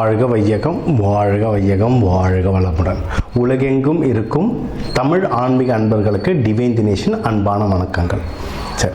வாழ்க வையகம் வாழ்க வையகம் வாழ்க வளமுடன். உலகெங்கும் இருக்கும் தமிழ் ஆன்மீக அன்பர்களுக்கு டிவைன் தினேஷன் அன்பான வணக்கங்கள். சரி.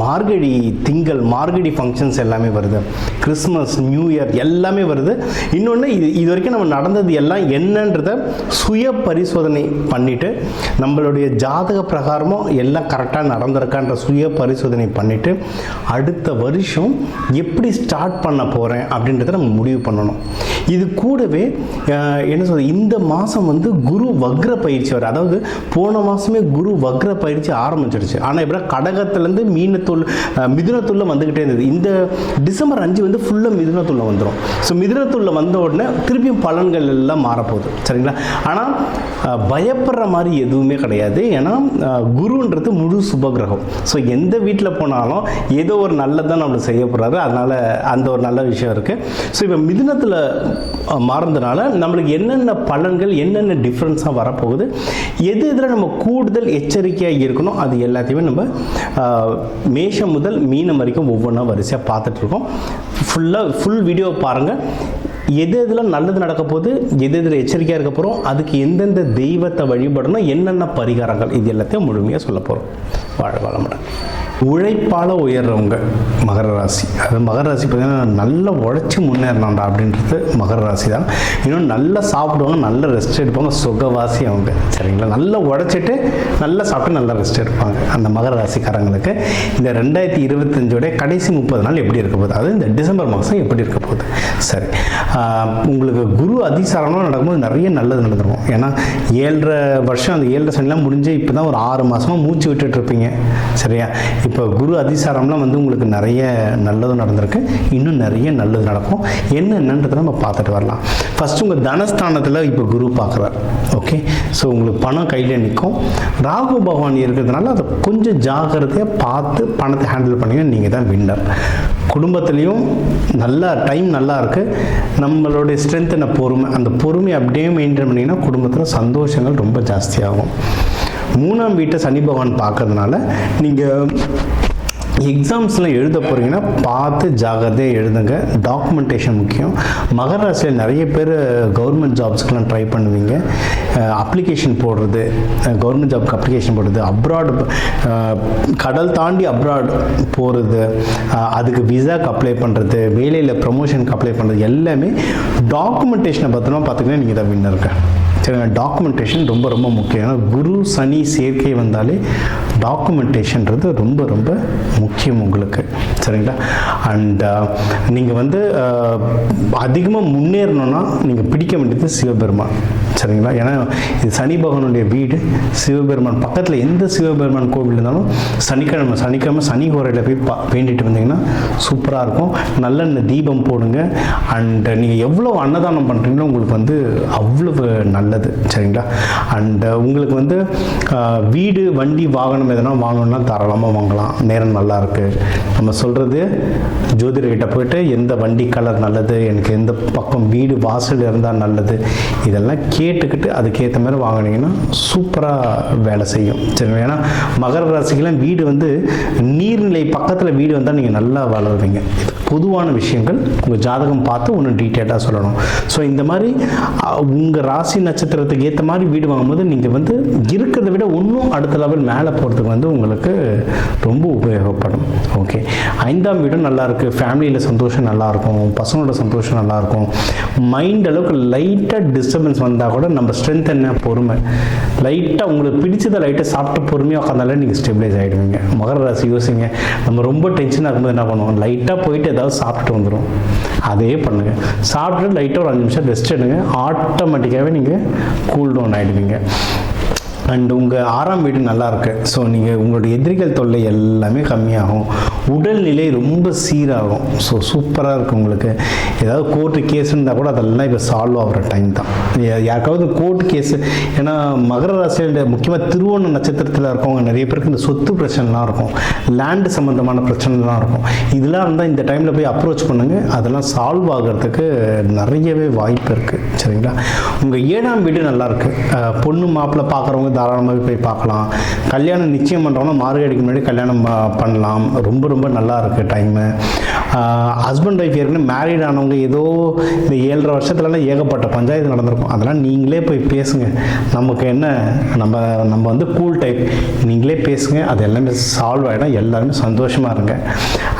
மார்கழி திங்கள் மார்கழி ஃபங்க்ஷன்ஸ் எல்லாமே வருது. கிறிஸ்மஸ் நியூ இயர் எல்லாமே வருது. இன்னொன்று இது இது வரைக்கும் நம்ம நடந்தது எல்லாம் என்னன்றத சுய பரிசோதனை பண்ணிவிட்டு நம்மளுடைய ஜாதக பிரகாரமும் எல்லாம் கரெக்டாக நடந்திருக்கான்ற சுய பரிசோதனை பண்ணிவிட்டு அடுத்த வருஷம் எப்படி ஸ்டார்ட் பண்ண போகிறேன் அப்படின்றத நம்ம முடிவு பண்ணணும். இது கூடவே என்ன சொல்றது இந்த மாதம் வந்து குரு வக்ர பயிற்சி வர அதாவது போன மாதமே குரு வக்ர பயிற்சி ஆரம்பிச்சிடுச்சு ஆனால் எப்படின்னா கடகத்துலேருந்து மீனத்துள் மிதுனத்துள்ள வந்துக்கிட்டே இருந்தது. இந்த டிசம்பர் அஞ்சு வந்து ஃபுல்லாக மிதுனத்துள்ள வந்துடும் ஸோ மிதுனத்துள்ள வந்த உடனே திருப்பியும் பலன்கள் எல்லாம் மாறப்போகுது. சரிங்களா? ஆனால் பயப்படுற மாதிரி எதுவுமே கிடையாது. ஏன்னா குருன்றது முழு சுபகிரகம். ஸோ எந்த வீட்டில் போனாலும் ஏதோ ஒரு நல்லதான் நம்மளுக்கு செய்ய போகிறாரு அதனால் அந்த ஒரு நல்ல விஷயம் இருக்குது ஸோ இப்போ மிதுனத்தில் மாறதுனால நம்மளுக்கு என்னென்ன பலன்கள் என்னென்ன டிஃப்ரென்ஸாக வரப்போகுது எது இதில் நம்ம கூடுதல் எச்சரிக்கையாக இருக்கணும் அது எல்லாத்தையுமே நம்ம மேஷம் முதல் மீனம் வரைக்கும் ஒவ்வொன்றா வரிசையாக பார்த்துட்ருக்கோம். ஃபுல்லாக ஃபுல் வீடியோ பாருங்கள் எது எதில் நல்லது நடக்க போகுது எது எதில் எச்சரிக்கையாக இருக்க போகிறோம் அதுக்கு எந்தெந்த தெய்வத்தை வழிபடணும் என்னென்ன பரிகாரங்கள் இது எல்லாத்தையும் முழுமையாக சொல்ல போகிறோம் வாழ வளமுடன் உழைப்பால் உயர்றவங்க மகர ராசி. அது மகர ராசி பார்த்தீங்கன்னா நல்லா உழைச்சி முன்னேறினாண்டா அப்படின்றது மகர ராசி தான் இன்னும் நல்லா சாப்பிடுவாங்க நல்ல ரெஸ்ட் எடுப்பாங்க சுகவாசி அவங்க. சரிங்களா? நல்லா உழைச்சிட்டு நல்லா சாப்பிட்டு நல்லா ரெஸ்ட் எடுப்பாங்க அந்த மகர ராசிக்காரங்களுக்கு. இந்த ரெண்டாயிரத்தி இருபத்தஞ்சோடைய கடைசி முப்பது நாள் எப்படி இருக்க போகுது? அது இந்த டிசம்பர் மாதம் எப்படி இருக்க போகுது? சரி. உங்களுக்கு குரு அதிசாரம்லாம் நடக்கும்போது நிறைய நல்லது நடந்துருவோம் ஏன்னா ஏழரை வருஷம் அந்த ஏழரை சனிலாம் முடிஞ்சு இப்போ தான் ஒரு ஆறு மாதமாக மூச்சு விட்டுட்டு இருப்பீங்க. சரியா? இப்போ குரு அதிசாரம்லாம் வந்து உங்களுக்கு நிறைய நல்லது நடந்திருக்கு. இன்னும் நிறைய நல்லது நடக்கும். என்னென்னன்றதை நம்ம பார்த்துட்டு வரலாம். ஃபஸ்ட்டு உங்கள் தனஸ்தானத்தில் இப்போ குரு பார்க்குறார். ஓகே ஸோ உங்களுக்கு பணம் கையில் நிற்கும். ராகு பகவான் இருக்கிறதுனால அதை கொஞ்சம் ஜாக்கிரதையாக பார்த்து பணத்தை ஹேண்டில் பண்ணிங்கன்னா நீங்கள் தான் வின்னர் குடும்பத்துலேயும் நல்லா டைம் நல்லா இருக்குது நம்மளுடைய ஸ்ட்ரென்த்தின பொறுமை அந்த பொறுமை அப்படியே மெயின்டைன் பண்ணிங்கன்னா குடும்பத்தில் சந்தோஷங்கள் ரொம்ப ஜாஸ்தியாகும். மூணாம் வீட்டை சனி பகவான் பார்க்கறதுனால நீங்கள் எக்ஸாம்ஸ்லாம் எழுத போகிறீங்கன்னா பார்த்து ஜாகிரதையாக எழுதுங்க. டாக்குமெண்டேஷன் முக்கியம். மகர ராசியில் நிறைய பேர் கவர்மெண்ட் ஜாப்ஸ்க்கெலாம் ட்ரை பண்ணுவீங்க. அப்ளிகேஷன் போடுறது. கவர்மெண்ட் ஜாப்க்கு அப்ளிகேஷன் போடுறது. அப்ராட் கடல் தாண்டி அப்ராட் போகிறது அதுக்கு விசாக்கு அப்ளை பண்ணுறது வேலையில் ப்ரமோஷனுக்கு அப்ளை பண்ணுறது எல்லாமே டாக்குமெண்டேஷனை பத்திரமா பார்த்துக்கினா நீங்கள் தான் வின்னர் சரிங்க டாக்குமெண்டேஷன் ரொம்ப ரொம்ப முக்கியம். ஏன்னா குரு சனி சேர்க்கை வந்தாலே டாக்குமெண்டேஷன்றது ரொம்ப ரொம்ப முக்கியம் உங்களுக்கு. சரிங்களா? அண்ட் uh, நீங்கள் வந்து uh, அதிகமாக முன்னேறணும்னா நீங்கள் பிடிக்க வேண்டியது சிவபெருமான். சரிங்களா? ஏன்னா இது சனி பகவானுடைய வீடு சிவபெருமான் பக்கத்தில் எந்த சிவபெருமான் கோவில் இருந்தாலும் சனிக்கிழமை சனிக்கிழமை சனி கோரையில் போய் பா வேண்டிட்டு வந்தீங்கன்னா சூப்பராக இருக்கும். நல்லெண்ணெய் தீபம் போடுங்க. அண்ட் நீங்கள் எவ்வளோ அன்னதானம் பண்ணுறீங்களோ உங்களுக்கு வந்து அவ்வளவு நல்லது. சரிங்களா? அண்ட் உங்களுக்கு வந்து வீடு வண்டி வாகனம் எதனா வாங்கணும்னா தாராளமாக வாங்கலாம். நேரம் நல்லா இருக்குது நம்ம சொல்கிறது ஜோதிடர்கிட்ட போயிட்டு எந்த வண்டி கலர் நல்லது எனக்கு எந்த பக்கம் வீடு வாசல் இருந்தால் நல்லது இதெல்லாம் கேட்டுக்கிட்டு அதுக்கேற்ற மாதிரி வாங்கினீங்கன்னா சூப்பராக வேலை செய்யும். சரி ஏன்னா மகர ராசிக்கெல்லாம் வீடு வந்து நீர்நிலை பக்கத்தில் வீடு வந்தால் நீங்கள் நல்லா வளருவீங்க. இது பொதுவான விஷயங்கள். உங்கள் ஜாதகம் பார்த்து ஒன்று டீட்டெயிலாக சொல்லணும். ஸோ இந்த மாதிரி உங்கள் ராசி நட்சத்திரத்துக்கு ஏற்ற மாதிரி வீடு வாங்கும்போது நீங்கள் வந்து இருக்கிறத விட இன்னும் அடுத்த லெவல் மேலே போகிறதுக்கு வந்து உங்களுக்கு ரொம்ப உபயோகப்படும். ஓகே ஐந்தாம் வீடும் நல்லாயிருக்கு ஃபேமிலியில் சந்தோஷம் நல்லாயிருக்கும் பசங்களோட சந்தோஷம் நல்லாயிருக்கும் மைண்ட் அளவுக்கு லைட்டாக டிஸ்டர்பன்ஸ் வந்தால் கூட நம்ம ஸ்ட்ரென்த் என்ன? பொறுமை. லைட்டாக உங்களுக்கு பிடிச்சதை லைட்டாக சாப்பிட்டு பொறுமையாக உட்காந்தாலே நீங்கள் ஸ்டெபிலைஸ் ஆகிடுவீங்க மகர ராசி யோசிங்க. நம்ம ரொம்ப டென்ஷனாக இருக்கும்போது என்ன பண்ணுவோம்? லைட்டாக போயிட்டு ஏதாவது சாப்பிட்டு வந்துடும் அதே பண்ணுங்கள் சாப்பிட்டு லைட்டாக ஒரு அஞ்சு நிமிஷம் ரெஸ்ட் எடுங்க. ஆட்டோமேட்டிக்காகவே நீங்கள் கூல் டவுன் ஆகிடுவீங்க அண்ட் உங்கள் ஆறாம் வீடு நல்லா இருக்கு. ஸோ நீங்கள் உங்களுடைய எதிரிகள் தொல்லை எல்லாமே கம்மியாகும். உடல்நிலை ரொம்ப சீராகும். ஸோ சூப்பராக இருக்கும் உங்களுக்கு. ஏதாவது கோர்ட்டு கேஸ் இருந்தால் கூட அதெல்லாம் இப்போ சால்வ் ஆகிற டைம் தான். யாருக்காவது கோர்ட் கேஸு ஏன்னா மகர ராசியில் முக்கியமாக திருவோண நட்சத்திரத்தில் இருக்கவங்க நிறைய பேருக்கு இந்த சொத்து பிரச்சனைலாம் இருக்கும். லேண்டு சம்மந்தமான பிரச்சனைலாம் இருக்கும். இதெல்லாம் இருந்தால் இந்த டைமில் போய் அப்ரோச் பண்ணுங்கள் அதெல்லாம் சால்வ் ஆகிறதுக்கு நிறையவே வாய்ப்பு இருக்குது சரிங்களா? உங்கள் ஏழாம் வீடு நல்லாயிருக்கு பொண்ணு மாப்பிள்ளை பார்க்குறவங்க தாராளமாகவே போய் பார்க்கலாம். கல்யாணம் நிச்சயம் பண்ணுறோம்னா மார்கழிக்கு முன்னாடி கல்யாணம் பண்ணலாம். ரொம்ப ரொம்ப நல்லா இருக்குது டைமு ஹஸ்பண்ட் ஒய்ஃப் ஏற்கனவே மேரீட் ஆனவங்க ஏதோ இந்த ஏழரை வருஷத்துலலாம் ஏகப்பட்ட பஞ்சாயத்து நடந்திருக்கும். அதெல்லாம் நீங்களே போய் பேசுங்க. நமக்கு என்ன நம்ம நம்ம வந்து கூல் டைப் நீங்களே பேசுங்க. அது எல்லாமே சால்வ் ஆகிடும் எல்லாருமே சந்தோஷமாக இருங்க.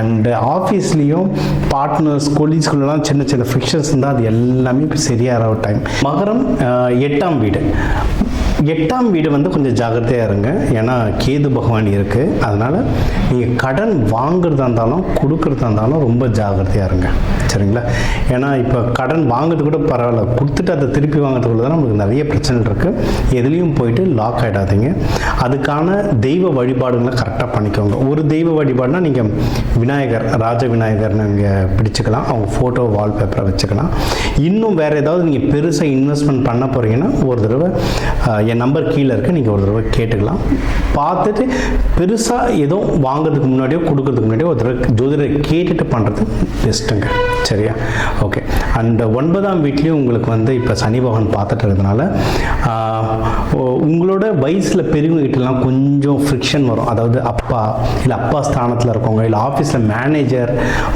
அண்டு ஆஃபீஸ்லேயும் பார்ட்னர்ஸ் கொலீஸ்குள்ளலாம் சின்ன சின்ன ஃபிக்ஷன்ஸ் இருந்தால் அது எல்லாமே இப்போ சரியாகிற ஒரு டைம் மகரம் எட்டாம் வீடு. எட்டாம் வீடு வந்து கொஞ்சம் ஜாகிரதையாக இருங்க. ஏன்னா கேது பகவான் இருக்குது அதனால் நீங்கள் கடன் வாங்குறதா இருந்தாலும் கொடுக்குறதா இருந்தாலும் ரொம்ப ஜாகிரதையாக இருங்க. சரிங்களா? ஏன்னா இப்போ கடன் வாங்குறது கூட பரவாயில்ல. கொடுத்துட்டு அதை திருப்பி வாங்குறதுக்குள்ள தான் நமக்கு நிறைய பிரச்சனை இருக்குது எதுலேயும் போயிட்டு லாக் ஆகிடாதீங்க அதுக்கான தெய்வ வழிபாடுகளை கரெக்டாக பண்ணிக்கோங்க. ஒரு தெய்வ வழிபாடுனா நீங்கள் விநாயகர் ராஜ விநாயகர்னு நீங்கள் பிடிச்சிக்கலாம். அவங்க ஃபோட்டோ வால்பேப்பரை வச்சுக்கலாம். இன்னும் வேறு ஏதாவது நீங்கள் பெருசாக இன்வெஸ்ட்மெண்ட் பண்ண போகிறீங்கன்னா ஒரு தடவை என் நம்பர் கீழே இருக்குது நீங்கள் ஒரு தடவை கேட்டுக்கலாம். பார்த்துட்டு பெருசாக எதுவும் வாங்குறதுக்கு முன்னாடியோ கொடுக்கறதுக்கு முன்னாடியோ ஒரு தடவை ஜோதிடரை கேட்டுட்டு பண்ணுறது பெஸ்ட்டுங்க சரியா? ஓகே அண்ட் ஒன்பதாம் வீட்லேயும் உங்களுக்கு வந்து இப்போ சனி பகவான் பார்த்துட்டு இருக்கிறதுனால உங்களோட வயசில் பெரியவங்ககிட்டலாம் கொஞ்சம் ஃப்ரிக்ஷன் வரும். அதாவது அப்பா இல்லை அப்பா ஸ்தானத்தில் இருக்கவங்க இல்லை ஆஃபீஸில் மேனேஜர்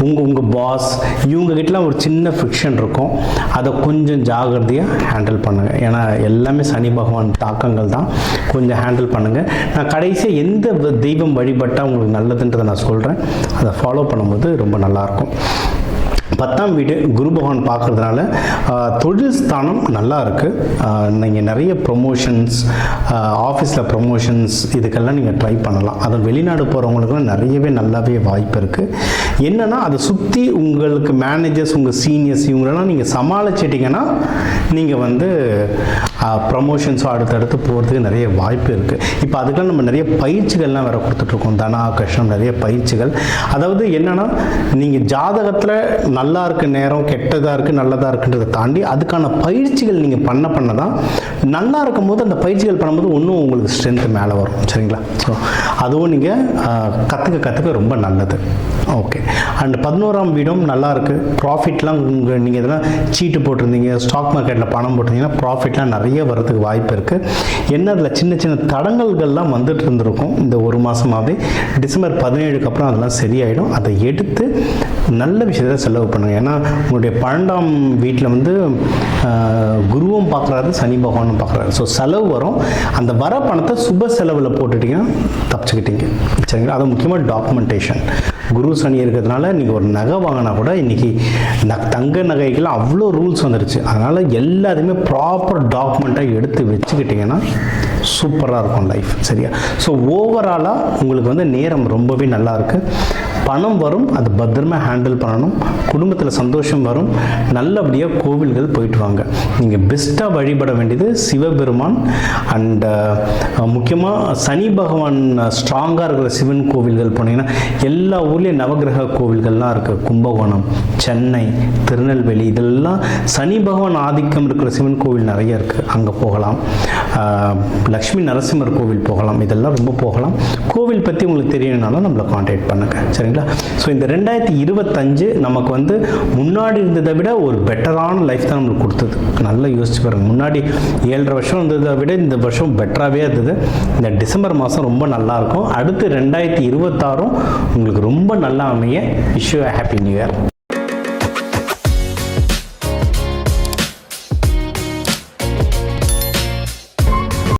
உங்கள் உங்கள் பாஸ் இவங்ககிட்டலாம் ஒரு சின்ன ஃப்ரிக்ஷன் இருக்கும். அதை கொஞ்சம் ஜாகிரதையாக ஹேண்டில் பண்ணுங்கள் ஏன்னா எல்லாமே சனி பகவான் தாக்கங்கள் தான். கொஞ்சம் ஹேண்டில் பண்ணுங்கள் நான் கடைசியாக எந்த தெய்வம் வழிபட்டால் உங்களுக்கு நல்லதுன்றதை நான் சொல்கிறேன் அதை ஃபாலோ பண்ணும்போது ரொம்ப நல்லாயிருக்கும் பத்தாம் வீடு குரு பகவான் பார்க்கறதுனால தொழில் ஸ்தானம் நல்லா இருக்குது நீங்கள் நிறைய ப்ரொமோஷன்ஸ் ஆஃபீஸில் ப்ரொமோஷன்ஸ் இதுக்கெல்லாம் நீங்கள் ட்ரை பண்ணலாம். அது வெளிநாடு போகிறவங்களுக்குலாம் நிறையவே நல்லாவே வாய்ப்பு இருக்குது என்னென்னா அதை சுற்றி உங்களுக்கு மேனேஜர்ஸ் உங்கள் சீனியர்ஸ் இவங்களெல்லாம் நீங்கள் சமாளிச்சிட்டிங்கன்னா நீங்கள் வந்து ப்ரமோஷன்ஸும் அடுத்தடுத்து போகிறதுக்கு நிறைய வாய்ப்பு இருக்குது இப்போ அதுக்கெல்லாம் நம்ம நிறைய பயிற்சிகள்லாம் வேறு கொடுத்துட்ருக்கோம். தனா கஷ்டம் நிறைய பயிற்சிகள். அதாவது என்னென்னா நீங்கள் ஜாதகத்தில் நல்லா இருக்கு நேரம் கெட்டதாக இருக்குது நல்லதாக இருக்குன்றதை தாண்டி அதுக்கான பயிற்சிகள் நீங்கள் பண்ண பண்ண தான் நல்லா இருக்கும்போது அந்த பயிற்சிகள் பண்ணும்போது இன்னும் உங்களுக்கு ஸ்ட்ரென்த்து மேலே வரும். சரிங்களா? ஸோ அதுவும் நீங்கள் கற்றுக்க கற்றுக்க ரொம்ப நல்லது. ஓகே அண்ட் பதினோராம் வீடும் நல்லா இருக்குது ப்ராஃபிட்லாம் உங்கள் நீங்கள் இதெல்லாம் சீட்டு போட்டிருந்தீங்க ஸ்டாக் மார்க்கெட்டில் பணம் போட்டிருந்தீங்கன்னா ப்ராஃபிட்லாம் நிறைய வரதுக்கு வாய்ப்பு இருக்குது என்ன அதில் சின்ன சின்ன தடங்கல்கள்லாம் வந்துட்டு இருந்திருக்கும் இந்த ஒரு மாதமாகவே டிசம்பர் பதினேழுக்கு அப்புறம் அதெல்லாம் சரியாயிடும். அதை எடுத்து நல்ல விஷயத்தை செலவு பண்ணுங்க. ஏன்னா உங்களுடைய பன்னெண்டாம் வீட்டில் வந்து குருவும் பார்க்குறாரு சனி பகவானும் பார்க்குறாரு ஸோ செலவு வரும். அந்த வர பணத்தை சுப செலவில் போட்டுட்டீங்கன்னா தப்பிச்சுக்கிட்டீங்க. சரிங்களா? அது முக்கியமாக டாக்குமெண்டேஷன் குரு சனி இருக்கிறதுனால இன்றைக்கி ஒரு நகை வாங்கினா கூட இன்றைக்கி ந தங்க நகைக்கெல்லாம் அவ்வளோ ரூல்ஸ் வந்துருச்சு. அதனால் எல்லாத்தையுமே ப்ராப்பர் டாக்குமெண்ட்டாக எடுத்து வச்சுக்கிட்டிங்கன்னா சூப்பராக இருக்கும் லைஃப் சரியா? ஸோ ஓவராலாக உங்களுக்கு வந்து நேரம் ரொம்பவே நல்லா இருக்குது பணம் வரும் அது பத்திரமா ஹேண்டில் பண்ணணும் குடும்பத்தில் சந்தோஷம் வரும் நல்லபடியாக கோவில்கள் போயிட்டு வாங்க. நீங்கள் பெஸ்ட்டாக வழிபட வேண்டியது சிவபெருமான் அண்ட் முக்கியமாக சனி பகவான் ஸ்ட்ராங்காக இருக்கிற சிவன் கோவில்கள் போனீங்கன்னா எல்லா ஊர்லேயும் நவகிரக கோவில்கள்லாம் இருக்குது கும்பகோணம் சென்னை திருநெல்வேலி இதெல்லாம் சனி பகவான் ஆதிக்கம் இருக்கிற சிவன் கோவில் நிறைய இருக்குது அங்கே போகலாம். லக்ஷ்மி நரசிம்மர் கோவில் போகலாம். இதெல்லாம் ரொம்ப போகலாம். கோவில் பற்றி உங்களுக்கு தெரியணும்னாலும் நம்மளை காண்டாக்ட் பண்ணுங்கள் சரிங்களா? ஸோ இந்த ரெண்டாயிரத்தி இருபத்தஞ்சு நமக்கு வந்து முன்னாடி இருந்ததை விட ஒரு பெட்டரான லைஃப் தான் நம்மளுக்கு கொடுத்தது. நல்லா யோசிச்சு பாருங்க. முன்னாடி ஏழரை வருஷம் இருந்ததை விட இந்த வருஷம் பெட்டராகவே இருந்தது. இந்த டிசம்பர் மாதம் ரொம்ப நல்லா இருக்கும் அடுத்து ரெண்டாயிரத்தி இருபத்தாறும் உங்களுக்கு ரொம்ப நல்லா அமைய இஷ்யூ ஹாப்பி நியூ இயர்